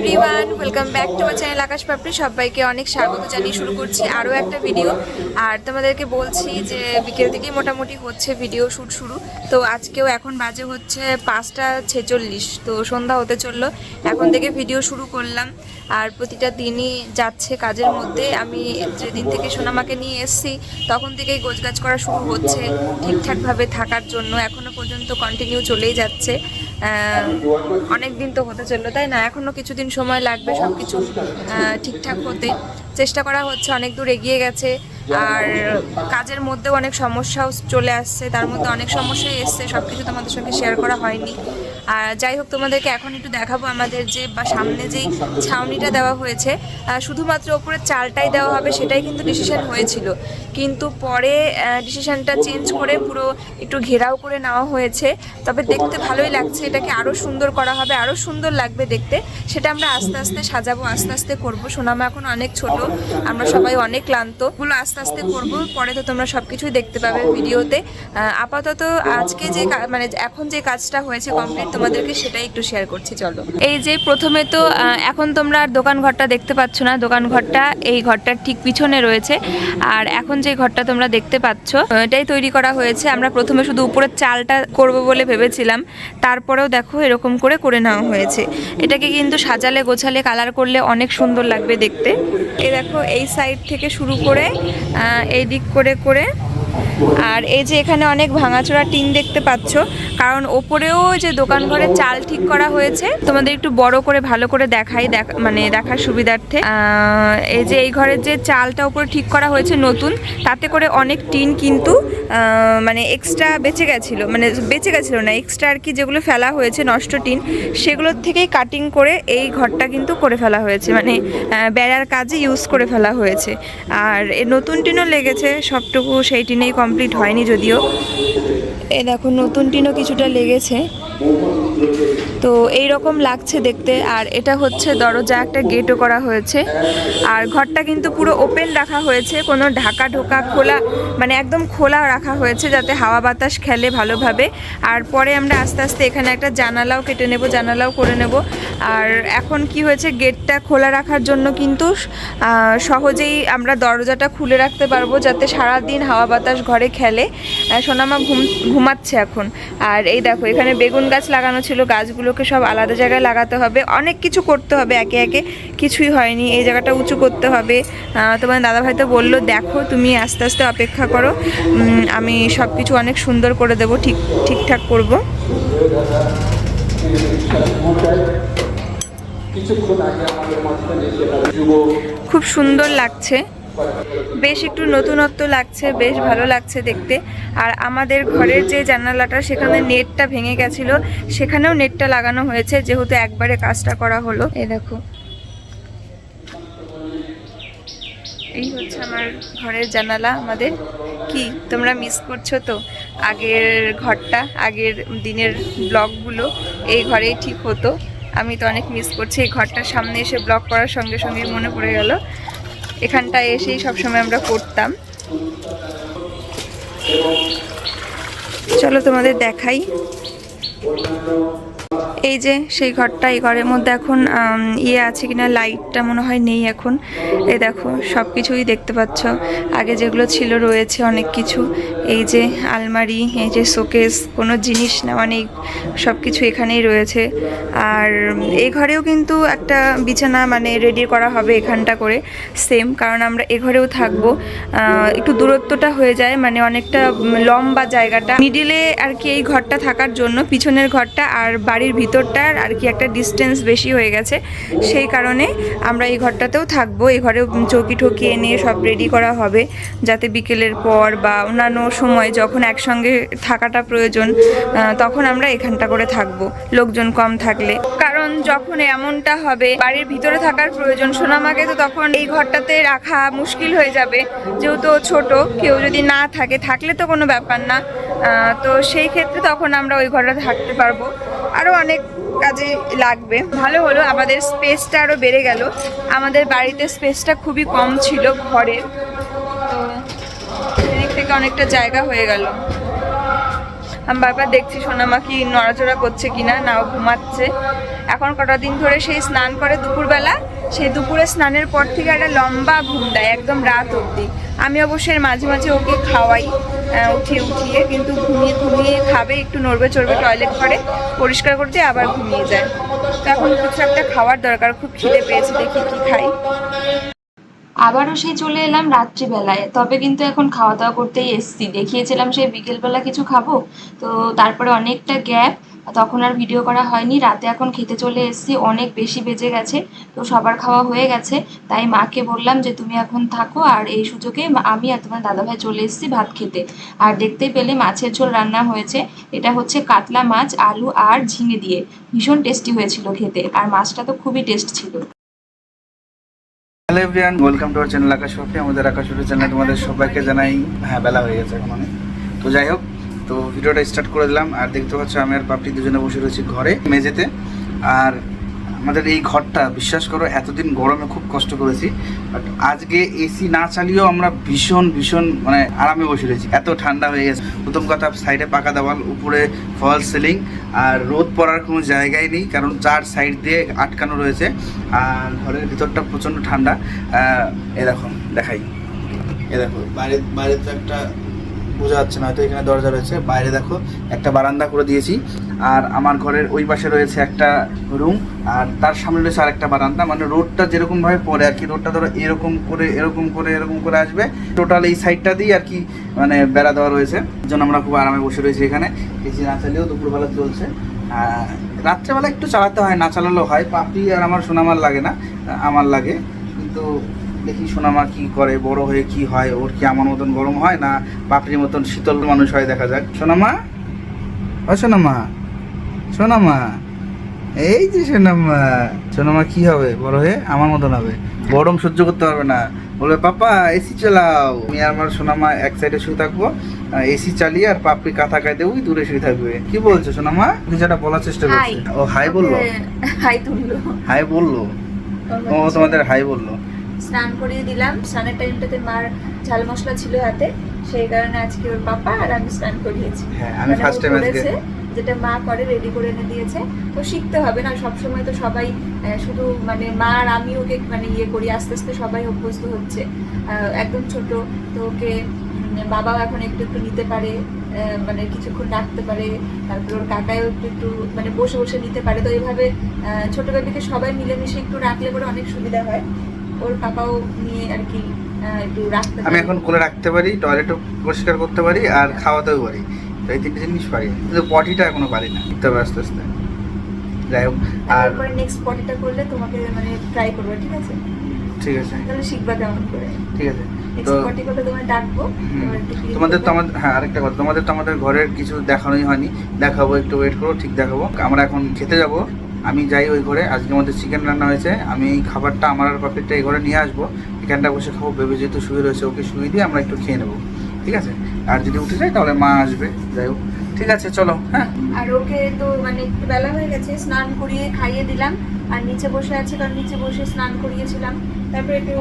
Everyone welcome back to my channel Akash Papri সবাইকে অনেক স্বাগত জানিয়ে শুরু করছি আরও একটা ভিডিও আর তোমাদেরকে বলছি যে বিকেল থেকেই মোটামুটি হচ্ছে ভিডিও শ্যুট শুরু। তো আজকেও এখন বাজে হচ্ছে পাঁচটা ছেচল্লিশ। তো সন্ধ্যা হতে চলল। এখন থেকে ভিডিও শুরু করলাম। আর প্রতিটা দিনই যাচ্ছে কাজের মধ্যে। আমি যেদিন থেকে সোনামাকে নিয়ে এসেছি, তখন থেকেই গোছগাছ করা শুরু হচ্ছে ঠিকঠাকভাবে থাকার জন্য। এখনও পর্যন্ত কন্টিনিউ চলেই যাচ্ছে। অনেক দিন তো হতে চলল, তাই না? এখনও কিছুদিন সময় লাগবে সব কিছু ঠিকঠাক হতে। চেষ্টা করা হচ্ছে, অনেক দূর এগিয়ে গেছে। আর কাজের মধ্যেও অনেক সমস্যাও চলে আসছে, তার মধ্যে অনেক সমস্যাই এসছে সব কিছু তোমাদের সঙ্গে শেয়ার করা হয়নি। আর যাই হোক, তোমাদেরকে এখন একটু দেখাবো আমাদের যে বা সামনে যেই ছাউনিটা দেওয়া হয়েছে শুধুমাত্র ওপরে চালটাই দেওয়া হবে সেটাই কিন্তু ডিসিশন হয়েছিল। কিন্তু পরে ডিসিশনটা চেঞ্জ করে পুরো একটু ঘেরাও করে নেওয়া হয়েছে। তবে দেখতে ভালোই লাগছে, এটাকে আরও সুন্দর করা হবে আরও সুন্দর লাগবে দেখতে। সেটা আমরা আস্তে আস্তে সাজাবো, আস্তে আস্তে করব। সোনামা এখন অনেক ছোট, আমরা সবাই অনেক ক্লান্ত। গুলো আস্তে আস্তে করব, পরে তো তোমরা সব কিছুই দেখতে পাবে ভিডিওতে। আপাতত আজকে যে মানে এখন যে কাজটা হয়েছে কমপ্লিট তোমাদেরকে সেটাই একটু শেয়ার করছি, চলো। এই যে প্রথমে তো এখন তোমরা আর দোকান ঘরটা দেখতে পাচ্ছ না। দোকান ঘরটা, এই ঘরটার ঠিক পিছনে রয়েছে। আর এখন যে ঘরটা তোমরা দেখতে পাচ্ছ এটাই তৈরি করা হয়েছে। আমরা প্রথমে শুধু উপরের চালটা করব বলে ভেবেছিলাম। তারপরেও দেখো এরকম করে করে নেওয়া হয়েছে। এটাকে কিন্তু সাজালে গোছালে কালার করলে অনেক সুন্দর লাগবে দেখতে। এই দেখো, এই সাইড থেকে শুরু করে এই দিক করে করে আর এই যে এখানে অনেক ভাঙাচোরা টিন দেখতে পাচ্ছ, কারণ ওপরেও যে দোকান ঘরে চাল ঠিক করা হয়েছে। তোমাদের একটু বড় করে, ভালো করে দেখাই, দেখ- মানে দেখার সুবিধার্থে। এই যে এই ঘরের যে চালটা ওপরে ঠিক করা হয়েছে নতুন, তাতে করে অনেক টিন কিন্তু মানে এক্সট্রা বেঁচে গেছিল মানে বেঁচে গেছিল না এক্সট্রা আর কি যেগুলো ফেলা হয়েছে, নষ্ট টিন, সেগুলোর থেকেই কাটিং করে এই ঘরটা কিন্তু করে ফেলা হয়েছে মানে বেড়ার কাজে ইউজ করে ফেলা হয়েছে। আর নতুন টিনও লেগেছে, সবটুকু সেই টিনেই কমপ্লিট হয়নি যদিও। এ দেখো, নতুন টিনও কিছুটা লেগেছে। তো এই রকম লাগছে দেখতে। আর এটা হচ্ছে দরজা, একটা গেটও করা হয়েছে। আর ঘরটা কিন্তু পুরো ওপেন রাখা হয়েছে। কোনো ঢাকা ঢোকা খোলা মানে একদম খোলা রাখা হয়েছে যাতে হাওয়া বাতাস খেলে ভালোভাবে। আর পরে আমরা আস্তে আস্তে এখানে একটা জানালাও কেটে নেব, জানালাও করে নেব। আর এখন কি হয়েছে, গেটটা খোলা রাখার জন্য কিন্তু সহজেই আমরা দরজাটা খুলে রাখতে পারব যাতে সারা দিন হাওয়া বাতাস ঘরে খেলে। সোনামা ঘুম, ঘুমাচ্ছে এখন। আর এই দেখো, এখানে বেগুন গাছ লাগানো ছিল, গাছগুলোকে সব আলাদা জায়গায় লাগাতে হবে। অনেক কিছু করতে হবে, একে একে কিছুই হয়নি। এই জায়গাটা উঁচু করতে হবে। তোমার দাদাভাই তো বলল, দেখো, তুমি আস্তে আস্তে অপেক্ষা করো। আমি সব কিছু অনেক সুন্দর করে দেবো, ঠিক, ঠিকঠাক করব। খুব সুন্দর লাগছে। বেশ একটু নতুনত্ব লাগছে, বেশ ভালো লাগছে দেখতে। আর আমাদের ঘরের যে জানালাটা, সেখানে নেটটা ভেঙে গেছিল। সেখানেও নেটটা লাগানো হয়েছে, যেহেতু একবারে কাজটা করা হলো। এই দেখো। এই হচ্ছে আমার ঘরের জানালা আমাদের। কি, তোমরা মিস করছ তো? আগের ঘরটা, আগের দিনের ব্লগগুলো, এই ঘরেই ঠিক হতো। আমি তো অনেক মিস করছি। এই ঘরটার সামনে এসে ব্লক করার সঙ্গে সঙ্গে মনে পড়ে গেল। এখানটায় এসেই সবসময় আমরা করতাম। চলো তোমাদের দেখাই। এই যে সেই ঘরটা, এই ঘরের মধ্যে এখন ইয়ে আছে কিনা লাইটটা মনে হয় নেই এখন। এই দেখো সব কিছুই দেখতে পাচ্ছ। আগে যেগুলো ছিল রয়েছে অনেক কিছু। এই যে আলমারি, এই যে শোকেস, কোনো জিনিস নেওয়া নেই সব কিছু এখানেই রয়েছে। আর এই ঘরেও কিন্তু একটা বিছানা মানে রেডি করা হবে এখানটা করে সেম কারণ আমরা এ ঘরেও থাকব। একটু দূরত্বটা হয়ে যায় মানে অনেকটা লম্বা জায়গাটা। মিডিলে আর কি এই ঘরটা থাকার জন্য, পিছনের ঘরটা আর বাড়ির ভিতরটার আর কি একটা ডিস্টেন্স বেশি হয়ে গেছে। সেই কারণে আমরা এই ঘরটাতেও থাকব। এই ঘরেও চৌকি ঠকি এনে সব রেডি করা হবে, যাতে বিকেলের পর বা অন্যান্য সময় যখন একসঙ্গে থাকাটা প্রয়োজন তখন আমরা এখানটা করে থাকব। লোকজন কম থাকলে। কারণ যখন এমনটা হবে, বাড়ির ভিতরে থাকার প্রয়োজন, সোনামাকে তো তখন এই ঘরটাতে রাখা মুশকিল হয়ে যাবে। যেহেতু ছোট, কেউ যদি না থাকে, থাকলে তো কোনো ব্যাপার না। তো সেই ক্ষেত্রে তখন আমরা ওই ঘরটা থাকতে পারব। আরও অনেক কাজে লাগবে। ভালো হলো, আমাদের স্পেসটা আরও বেড়ে গেল। আমাদের বাড়িতে স্পেসটা খুবই কম ছিল ঘরে। তো সেদিক থেকে অনেকটা জায়গা হয়ে গেল। আমি বারবার দেখছি সোনামা কি নড়াচড়া করছে কিনা না ও ঘুমাচ্ছে। এখন কটা দিন ধরে সেই স্নান করে দুপুরবেলা। সেই দুপুরে স্নানের পর থেকে একটা লম্বা ঘুম দেয়, একদম রাত অবধি। আমি অবশ্যই মাঝে মাঝে ওকে খাওয়াই উঠিয়ে উঠিয়ে, কিন্তু ঘুমিয়ে ঘুমিয়ে খাবে, একটু নড়বে চড়বে টয়লেট করে, পরিষ্কার করতে আবার ঘুমিয়ে যায়। তো এখন কিছু একটা খাওয়ার দরকার, খুব খিদে পেয়েছে, দেখি কি খাই। আবারও সেই চলে এলাম রাত্রিবেলায়, তবে কিন্তু এখন খাওয়া দাওয়া করতেই এসছি। দেখিয়েছিলাম সেই বিকেলবেলা কিছু খাব, তো তারপরে অনেকটা গ্যাপ তখন আর ভিডিও করা হয়নি। রাতে এখন খেতে চলে এসেছি, অনেক বেশি বেজে গেছে, তো সবার খাওয়া হয়ে গেছে। তাই মাকে বললাম যে, তুমি এখন থাকো আর এই সুযোগে আমি আর তোমার দাদাভাই চলে এসেছি ভাত খেতে। আর দেখতে পেলে মাছের ঝোল রান্না হয়েছে। এটা হচ্ছে কাতলা মাছ, আলু আর ঝিঙে দিয়ে। ভীষণ টেস্টি হয়েছিল খেতে, আর মাছটা তো খুবই টেস্ট ছিল। Hello everyone welcome to our channel Akash আমাদের আকাশ চ্যানেলে তোমাদের সবাইকে জানাই হ্যাঁ বেলা হয়ে গেছে এখন অনেক। তো যাই হোক তো ভিডিওটা স্টার্ট করে দিলাম। আর দেখতে পাচ্ছ, আমি আর পাপড়ি দুজনে বসে রয়েছি ঘরে, মেঝেতে। আর আমাদের এই ঘরটা, বিশ্বাস করো, এতদিন গরমে খুব কষ্ট করেছি। বাট আজকে এসি না চালিয়েও আমরা ভীষণ ভীষণ মানে আরামে বসে রয়েছি। এত ঠান্ডা হয়ে গেছে। প্রথম কথা সাইডে পাকা দেওয়াল, উপরে ফল সিলিং আর রোদ পড়ার কোনো জায়গাই নেই, কারণ চার সাইড দিয়ে আটকানো রয়েছে। আর ঘরের ভিতরটা প্রচণ্ড ঠান্ডা। এরকম দেখাই। এ দেখো, বাইরে বাইরে তো একটা বোঝা যাচ্ছে না, হয়তো এখানে দরজা রয়েছে। বাইরে দেখো, একটা বারান্দা করে দিয়েছি। আর আমার ঘরের ওই পাশে রয়েছে একটা রুম, আর তার সামনে রয়েছে আরেকটা বারান্দা। মানে রোডটা যেরকম ভাবে পড়ে আর কি, রোডটা ধরো এরকম করে এরকম করে এরকম করে আসবে। টোটাল এই সাইডটা দিয়ে আর কি মানে বেড়া দেওয়া রয়েছে। জন্য আমরা খুব আরামে বসে রয়েছি এখানে। এসি না চালিয়েও দুপুরবেলা চলছে। আর রাত্রেবেলা একটু চালাতে হয় না চালালেও হয়। পাপড়ি আর আমার সোনামার লাগে না, আমার লাগে। কিন্তু দেখি সোনামা কি করে বড় হয়ে কি হয় ওর কি আমার মতন গরম হয় না পাপড়ির মতন শীতল মানুষ হয় দেখা যাক। সোনামা? ও সোনামা সোনামা এই যে সোনামা সোনামা কি হবে? বড় হয়ে আমার মতন হবে। গরম সহ্য করতে পারবে না। বলবে পাপা এসি চালাও। আমি আর আমার সোনামা এক সাইডে শুয়ে থাকব। এসি চালিয়ে আর পাপড়ি কাঁথা খাইতে ওই দূরে শুয়ে থাকবে। কি বলছো সোনামা? কিছু একটা বলার চেষ্টা করছে। ও হাই বলল। হাই তুললো। হাই বলল। ও তোমাদের হাই বলল। স্নান করিয়ে দিলাম। স্নানের টাইমটাতে মার ঝাল মশলা ছিল হাতে সেই কারণে আজকে ওর পাপা আর আমি স্নান করিয়েছি। হ্যাঁ আমি ফার্স্ট টাইম আজকে যেটা মা করে রেডি করে এনে দিয়েছে। তো শিখতে হবে না সব সময় তো সবাই শুধু মানে মা আর আমি ওকে মানে ইয়ে করি আস্তে আস্তে সবাই অভ্যস্ত হচ্ছে। একদম ছোট তো ওকে বাবাও এখন একটু একটু নিতে পারে মানে কিছুক্ষণ রাখতে পারে। তারপর ওর কাকাও একটু একটু মানে বসে বসে নিতে পারে। তো এইভাবে আহ, ছোট বেবিকে সবাই মিলেমিশে একটু রাখলে পরে অনেক সুবিধা হয়। ওর পাপাও নিয়ে আর কি একটু রাখতে আমি এখন কোলে রাখতে পারি টয়লেটও পরিষ্কার করতে পারি আর খাওয়াতেও পারি। তো এই তিনটে জিনিস পারি। কিন্তু পটিটা এখনও পারি না। হবে আস্তে আস্তে। যাই হোক আর নেক্সট পটিটা করলে তোমাকে মানে ট্রাই করবে ঠিক আছে? ঠিক আছে। তাহলে শিখবা কেমন করে। ঠিক আছে। তোমাদের তো। আমাদের হ্যাঁ আরেকটা কথা। তোমাদের তো আমাদের ঘরের কিছু দেখানোই হয়নি। দেখাবো একটু ওয়েট করো ঠিক দেখাবো। আমরা এখন খেতে যাব। আমি যাই ওই ঘরে আজকে আমাদের চিকেন রান্না হয়েছে। আমি এই খাবারটা আমার আর পাপিরটা এই ঘরে নিয়ে আসব। এখানটা বসে খাব বেবি যেহেতু শুয়ে রয়েছে ওকে শুয়ে দিয়ে আমরা একটু খেয়ে নেব। ঠিক আছে? আর যদি উঠে যায় তাহলে মা আসবে। যাই হোক। ঠিক আছে চলো হ্যাঁ? আর ওকে তো মানে একটু বেলা হয়ে গেছে স্নান করিয়ে খাইয়ে দিলাম। আর নিচে বসে আছে কারণ নিচে বসে স্নান করিয়েছিলাম। তারপরে একটু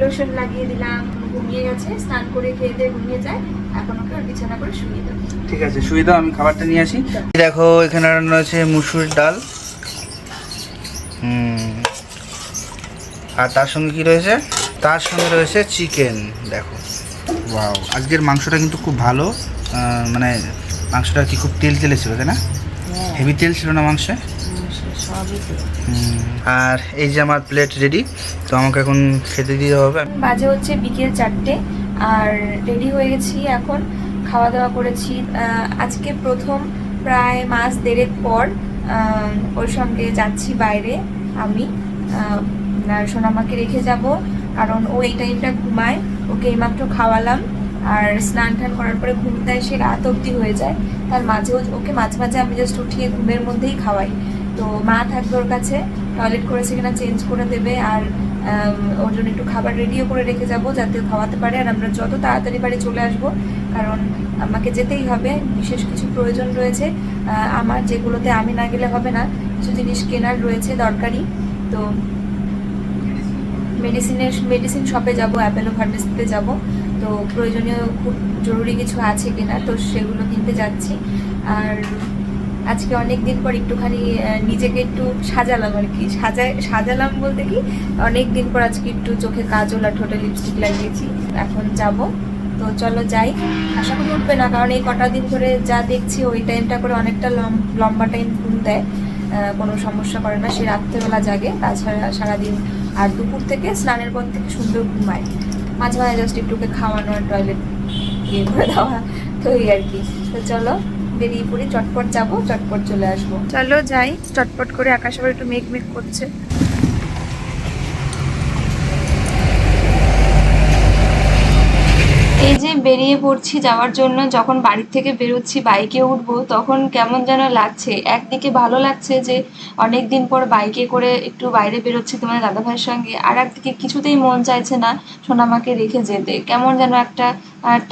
লোশন লাগিয়ে দিলাম। ঘুমিয়ে গেছে স্নান করে খেয়ে দিয়ে ঘুমিয়ে যায়। এখন ওকে ওর বিছানা করে শুয়ে দেবো। ঠিক আছে শুয়ে দাও আমি খাবারটা নিয়ে আসি। দেখো এখানে রান্না হয়েছে মুসুর ডাল। হুম। আর তার সঙ্গে কি রয়েছে? তার সঙ্গে রয়েছে চিকেন দেখো। ওয়াও আজকের মাংসটা কিন্তু খুব ভালো। মানে মাংসটা কি খুব তেল তেলে ছিল তাই না? হেভি তেল ছিল না মাংসে? আর এই যে আমার প্লেট রেডি তো আমাকে এখন খেতে দিতে হবে। বাজে হচ্ছে বিকেল চারটে আর রেডি হয়ে গেছি এখন। খাওয়া দাওয়া করেছি। আজকে প্রথম প্রায় মাস দেড়েক পর ওর সঙ্গে যাচ্ছি বাইরে আমি। সোনামাকে রেখে যাব কারণ ও এই টাইমটা ঘুমায়। ওকে এইমাত্র খাওয়ালাম আর স্নান টান করার পরে ঘুমতে এসে রাত অবধি হয়ে যায়। তার মাঝে ওকে মাঝে মাঝে আমি জাস্ট উঠিয়ে ঘুমের মধ্যেই খাওয়াই। তো মা থাকবে ওর কাছে টয়লেট করেছে কিনা চেঞ্জ করে দেবে আর ওর জন্য একটু খাবার রেডিও করে রেখে যাব যাতে খাওয়াতে পারে আর আমরা যত তাড়াতাড়ি বাড়ি চলে আসব, কারণ আমাকে যেতেই হবে, বিশেষ কিছু প্রয়োজন রয়েছে। আমার যেগুলোতে আমি না গেলে হবে না, কিছু জিনিস কেনার রয়েছে দরকারি। তো মেডিসিনের মেডিসিন শপে যাব অ্যাপেলো ফার্মেসিতে যাব। তো প্রয়োজনীয় খুব জরুরি কিছু আছে কিনা, তো সেগুলো কিনতে যাচ্ছি। আর আজকে অনেক দিন পর একটুখানি নিজেকে একটু সাজালাম আর কি। সাজায়, সাজালাম বলতে কি অনেক দিন পর আজকে একটু চোখে কাজল আর ঠোঁটে লিপস্টিক লাগিয়েছি। এখন যাব। তো চলো যাই। আশা করি উঠবে না, কারণ এই কটা দিন ধরে যা দেখছি, ওই টাইমটা করে অনেকটা লম- লম্বা টাইম ঘুম দেয়। কোনো সমস্যা করে না, সে রাত্রেবেলা জাগে। তাছাড়া সারাদিন আর দুপুর থেকে স্নানের পর থেকে সুন্দর ঘুমায়। মাঝে মাঝে জাস্ট একটুকে খাওয়ানো আর টয়লেট ইয়ে করে দেওয়া, তো আর কি। তো চলো বেরিয়ে পড়ি চটপট যাব চটপট চলে আসব। চলো যাই চটপট করে আকাশ আবার একটু মেঘ মেঘ করছে। এই যে বেরিয়ে পড়ছি যাওয়ার জন্য যখন বাড়ির থেকে বেরোচ্ছি বাইকে উঠবো তখন কেমন যেন লাগছে। একদিকে ভালো লাগছে যে অনেক দিন পর বাইকে করে একটু বাইরে বেরোচ্ছি তোমার দাদাভাইয়ের সঙ্গে আর একদিকে কিছুতেই মন চাইছে না সোনামাকে রেখে যেতে। কেমন যেন একটা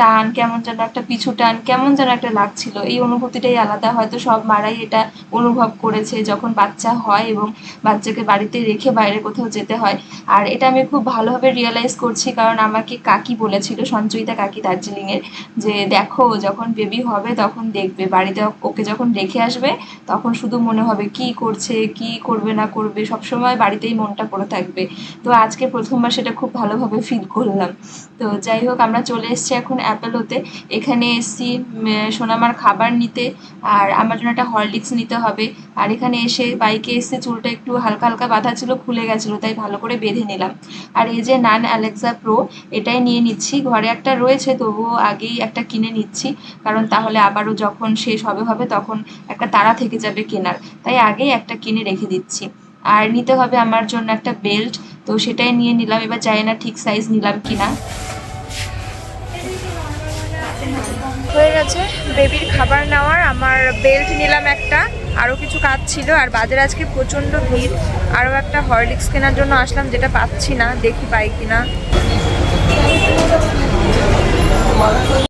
টান কেমন যেন একটা, পিছু টান কেমন যেন একটা লাগছিল। এই অনুভূতিটাই আলাদা। হয়তো সব মারাই এটা অনুভব করেছে যখন বাচ্চা হয় এবং বাচ্চাকে বাড়িতে রেখে বাইরে কোথাও যেতে হয়। আর এটা আমি খুব ভালোভাবে রিয়েলাইজ করছি কারণ আমাকে কাকি বলেছিল, সঞ্চয়িতা কাকি দার্জিলিংয়ের, যে দেখো যখন বেবি হবে তখন দেখবে। বাড়িতে ওকে যখন রেখে আসবে তখন শুধু মনে হবে কি করছে, কি করবে, না করবে, সবসময় বাড়িতেই মনটা পড়ে থাকবে। তো আজকে প্রথমবার সেটা খুব ভালোভাবে ফিল করলাম। তো যাই হোক, আমরা চলে এসেছি এখন অ্যাপেলোতে। এখানে এসেছি সোনামার খাবার নিতে, আর আমার জন্য একটা হরলিক্স নিতে হবে। আর এখানে এসে বাইকে এসে চুলটা একটু হালকা হালকা বাঁধা ছিল, খুলে গেছিল, তাই ভালো করে বেঁধে নিলাম। আর এই যে নান অ্যালেক্সা প্রো, এটাই নিয়ে নিচ্ছি। ঘরে একটা রয়েছে, তবুও আগেই একটা কিনে নিচ্ছি। কারণ তাহলে আবারও যখন শেষ হবে হবে, তখন একটা তাড়া থেকে যাবে কেনার। তাই আগেই একটা কিনে রেখে দিচ্ছি। আর নিতে হবে আমার জন্য একটা বেল্ট, তো সেটাই নিয়ে নিলাম। এবার জানি না ঠিক সাইজ নিলাম কিনা। হয়ে গেছে। বেবির খাবার নেওয়ার আমার বেল্ট নিলাম একটা। আরও কিছু কাজ ছিল, আর বাজারে আজকে প্রচণ্ড ভিড়। আরও একটা হরলিক্স কেনার জন্য আসলাম, যেটা পাচ্ছি না, দেখি পাই কিনা।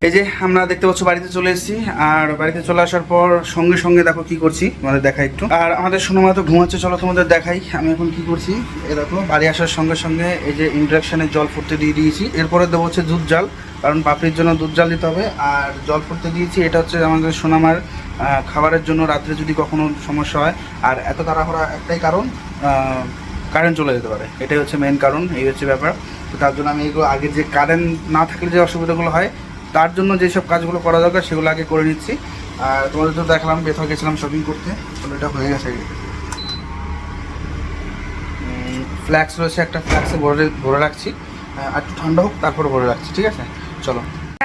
এই যে আমরা দেখতে পাচ্ছ, বাড়িতে চলে এসেছি। আর বাড়িতে চলে আসার পর সঙ্গে সঙ্গে দেখো কি করছি, তোমাদের দেখাই একটু। আর আমাদের সোনামা তো ঘুমাচ্ছে, চলো তোমাদের দেখাই। আমি এখন কি করছি এ দেখো, বাড়ি আসার সঙ্গে সঙ্গে এই যে ইন্ডাকশানে জল ফুটতে দিয়ে দিয়েছি। এরপরে দেবো হচ্ছে দুধ জাল, কারণ পাপড়ির জন্য দুধ জাল দিতে হবে। আর জল ফুটতে দিয়েছি, এটা হচ্ছে আমাদের সোনামার খাবারের জন্য রাত্রে যদি কখনো সমস্যা হয়। আর এত তাড়াহুড়া একটাই কারণ কারেন্ট চলে যেতে পারে। এটাই হচ্ছে মেন কারণ, এই হচ্ছে ব্যাপার। তো তার জন্য আমি এগুলো আগে যে কারেন্ট না থাকলে যে অসুবিধাগুলো হয়, তার জন্য যেসব কাজগুলো করা দরকার, সেগুলো আগে করে নিচ্ছি। আর তোমাদের তো দেখলাম বেথা গেছিলাম শপিং করতে এটা হয়ে গেছে ফ্ল্যাক্স রয়েছে একটা ফ্ল্যাক্সে ভরে ভরে রাখছি। আর একটু ঠান্ডা হোক, তারপর ভরে রাখছি, ঠিক আছে? চলো।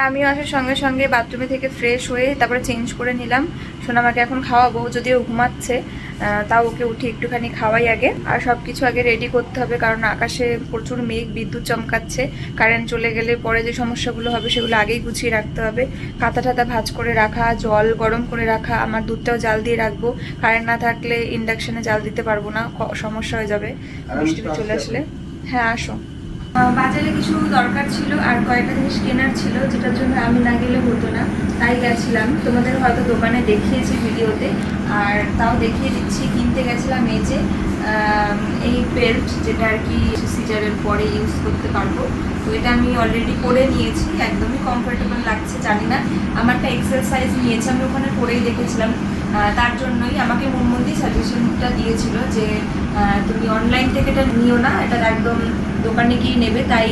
আমিও আসার সঙ্গে সঙ্গে বাথরুমে থেকে ফ্রেশ হয়ে তারপরে চেঞ্জ করে নিলাম। সোনামাকে এখন খাওয়াবো যদিও ঘুমাচ্ছে তাও ওকে উঠে একটুখানি খাওয়াই আগে। আর সব কিছু আগে রেডি করতে হবে কারণ আকাশে প্রচুর মেঘ বিদ্যুৎ চমকাচ্ছে। কারেন্ট চলে গেলে পরে যে সমস্যাগুলো হবে সেগুলো আগেই গুছিয়ে রাখতে হবে। কাঁথা টাতা ভাজ করে রাখা জল গরম করে রাখা আমার দুধটাও জাল দিয়ে রাখব। কারেন্ট না থাকলে ইন্ডাকশানে জাল দিতে পারব না সমস্যা হয়ে যাবে। বৃষ্টি চলে আসলে। হ্যাঁ আসো। বাজারে কিছু দরকার ছিল আর কয়েকটা জিনিস কেনার ছিল, যেটার জন্য আমি না গেলে হতো না। তাই গেছিলাম। তোমাদের হয়তো দোকানে দেখিয়েছি ভিডিওতে, আর তাও দেখিয়ে দিচ্ছি। কিনতে গেছিলাম এই যে এই বেল্ট যেটা আর কি সিজারের পরে ইউজ করতে পারব। তো এটা আমি অলরেডি পরে নিয়েছি। একদমই কমফোর্টেবল লাগছে, জানি না। আমারটা এক্সেল সাইজ নিয়েছে, আমি ওখানে পরেই দেখেছিলাম। তার জন্যই আমাকে মন মনমন্দি সাজেশনটা দিয়েছিল যে তুমি অনলাইন থেকে এটা নিও না এটা একদম দোকানে গিয়ে নেবে তাই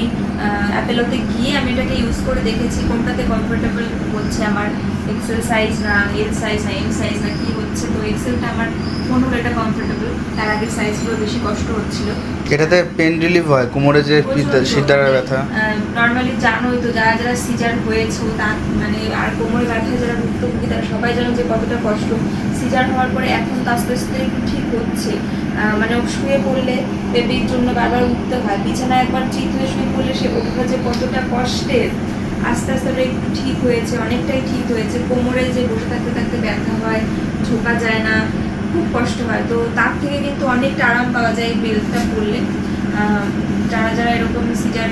অ্যাপেলোতে গিয়ে আমি এটাকে ইউজ করে দেখেছি কোনটাতে কমফোর্টেবল হচ্ছে আমার এক্সেল সাইজ না এল সাইজ না এম সাইজ না কি হচ্ছে। তো এক্সেলটা আমার মনে হলো এটা কমফোর্টেবল তার আগের সাইজগুলো বেশি কষ্ট হচ্ছিল। এটাতে পেন রিলিফ হয় কোমরে যে সিদ্ধারের ব্যথা। নর্মালি জানোই তো যারা যারা সিজার হয়েছে তা মানে আর কোমরে ব্যথায় যারা ভুক্তভোগী তারা সবাই জানো যে কতটা কষ্ট। সিজার হওয়ার পরে এখন তো আস্তে আস্তে একটু ঠিক হচ্ছে। মানে শুয়ে পড়লে বেবির জন্য বারবার উঠতে হয়। বিছানায় একবার ঠিক হয়ে শুয়ে পড়লে সে ওঠা যে কতটা কষ্টের, আস্তে আস্তে ওটা একটু ঠিক হয়েছে, অনেকটাই ঠিক হয়েছে। কোমরে যে বসে থাকতে থাকতে ব্যথা হয়, ঝোঁকা যায় না, খুব কষ্ট হয়। তো তার থেকে কিন্তু অনেকটা আরাম পাওয়া যায় এই বেল্টটা পরলে। যারা যারা এরকম সিজার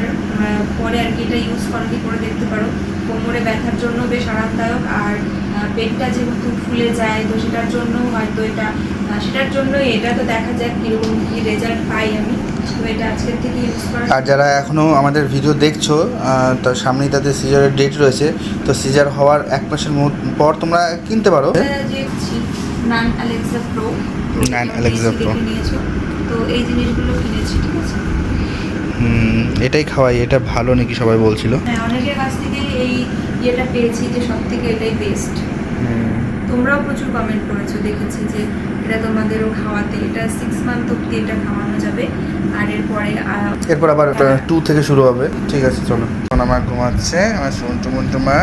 পরে আর কি এটা ইউজ করো কি করে দেখতে পারো। কোমরে ব্যথার জন্য বেশ আরামদায়ক আর পেটটা যেহেতু ফুলে যায় তো সেটার জন্য হয়তো এটা সেটার জন্য এটা তো দেখা যাক কীরকম কী রেজাল্ট পাই আমি। আর যারা এখনও আমাদের ভিডিও দেখছ তো সামনেই তাদের সিজারের ডেট রয়েছে তো সিজার হওয়ার এক মাসের পর তোমরা কিনতে পারো। নান অ্যালেক্সা প্রো Alexa Pro। নিয়েছো তো এই জিনিসগুলো কিনেছি ঠিক আছে? এটাই খাওয়াই এটা ভালো নাকি সবাই বলছিল? হ্যাঁ অনেকের কাছ থেকে এই ইয়েটা পেয়েছি যে সব থেকে এটাই বেস্ট তোমরাও প্রচুর কমেন্ট করেছ দেখেছি যে এটা তোমাদেরও খাওয়াতে এটা সিক্স মান্থ অব্দি এটা খাওয়ানো যাবে। আর এরপরে এরপর আবার ওটা। টু থেকে শুরু হবে। ঠিক আছে চলো। সোনা মা ঘুমাচ্ছে আমার সন্টু মা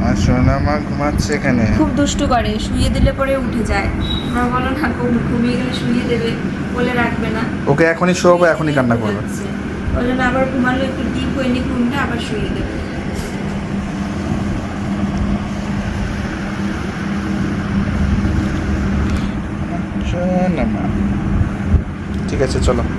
আমার সোনা মা ঘুমাচ্ছে এখানে। খুব দুষ্টু করে শুয়ে দিলে পরে উঠে যায়। আমরা বলো না ঘুমিয়ে গেলে শুয়ে দেবে বলে রাখবে না। ওকে এখনই শোবো এখনই কান্না করবে। ওই জন্য আবার ঘুমালো, একটু ডিপ হয়নি ঘুমটা আবার শুয়ে দেবে। সোনা ঠিক আছে, চলো।